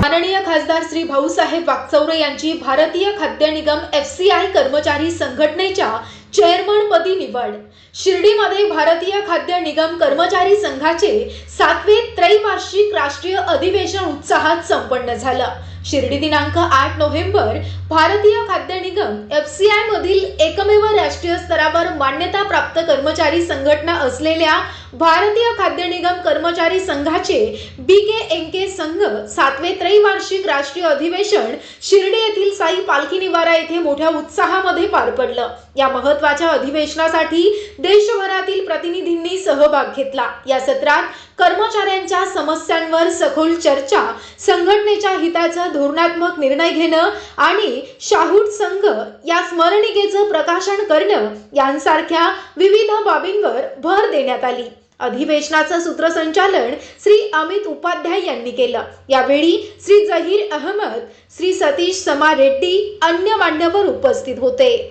माननीय खासदार श्री भाऊसाहेब वागचौरे यांची भारतीय खाद्य निगम एफ सी आय कर्मचारी संघटनेच्या चेअरमनपदी निवड. शिर्डीमध्ये भारतीय खाद्य निगम कर्मचारी संघाचे सातवे त्रैवार्षिक राष्ट्रीय अधिवेशन उत्साहात संपन्न झालं. शिर्डी दिनांक आठ नोव्हेंबर भारतीय खाद्य निगम एफ सी आय मधील एकमेव राष्ट्रीय स्तरावर मान्यता प्राप्त कर्मचारी संघटना असलेल्या भारतीय खाद्य निगम कर्मचारी संघाचे बी के संघ सातवे त्रैवार्षिक राष्ट्रीय अधिवेशन शिर्डी येथील साई पालखी निवारा येथे मोठ्या उत्साहामध्ये पार पडलं. या महत्त्वाच्या अधिवेशनासाठी देशभरातील प्रतिनिधींनी सहभाग घेतला. या सत्रात कर्मचाऱ्यांच्या समस्यांवर सखोल चर्चा संघटनेच्या हिताचं धोरणात्मक निर्णय घेणं आणि शाहूट संघ या स्मरणिकेचं प्रकाशन करणं यांसारख्या विविध बाबींवर भर देण्यात आली. अधिवेशनाचं सूत्रसंचालन श्री अमित उपाध्याय यांनी केलं. यावेळी श्री जहीर अहमद श्री सतीश समा रेड्डी अन्य मान्यवर उपस्थित होते.